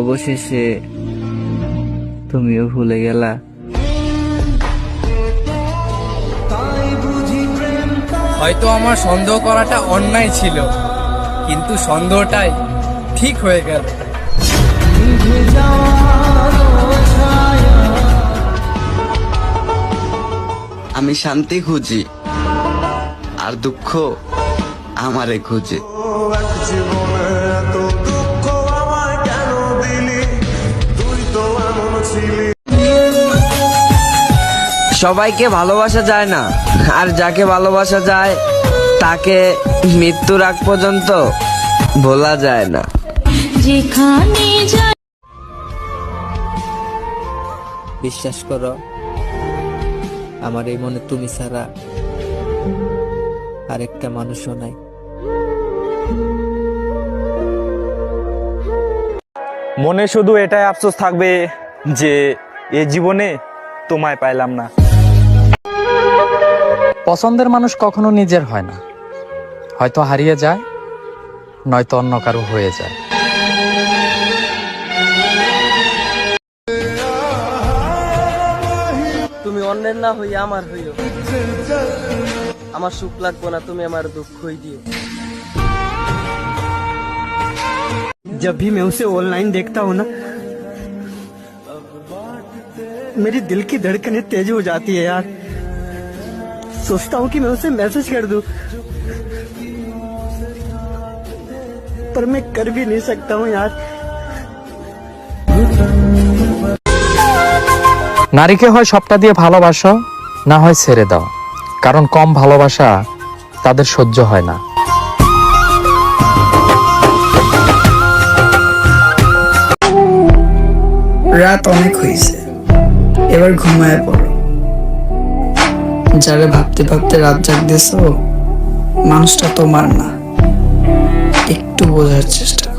অবশেষে তুমিও ভুলে গেলা। হয়তো আমার সন্দেহ করাটা অন্যায় ছিল কিন্তু সন্দেহটাই ঠিক হয়ে গেল। আমি শান্তি খুঁজি আর দুঃখ আমারে খুঁজে। সবাইকে ভালোবাসা যায় না। আর যাকে ভালোবাসা যায় তাকে মৃত্যুর আগ পর্যন্ত ভোলা যায় না। যেখানে বিশ্বাস করো আমার এই মনে তুমি ছাড়া আরেকটা মানুষও নাই। মনে শুধু এটাই আফসোস থাকবে যে এ জীবনে তোমায় পাইলাম না। পছন্দের মানুষ কখনো নিজের হয় না হয়তো হারিয়ে যায় নয়তো অন্য কারো হয়ে যায় তুমি অন্যের না হইয়া আমার হইও আমার সুখ লাগবো না তুমি আমার দুঃখই দিও जब भी मैं उसे ऑनलाइन देखता हूँ ना मेरी दिल की धड़कनें तेज हो जाती है यार सोचता हूँ कि मैं उसे मैसेज कर दूं पर मैं कर भी नहीं सकता हूँ यार নারীকে হয় সবটা দিয়ে ভালোবাসো না হয় ছেড়ে দাও কারণ কম ভালোবাসা তাদের সহ্য হয় না রাত অনেক হয়েছে এবার ঘুমায় পড়ো যারা ভাবতে ভাবতে রাত জাগতেছ মানুষটা তোমার না। একটু বোঝার চেষ্টা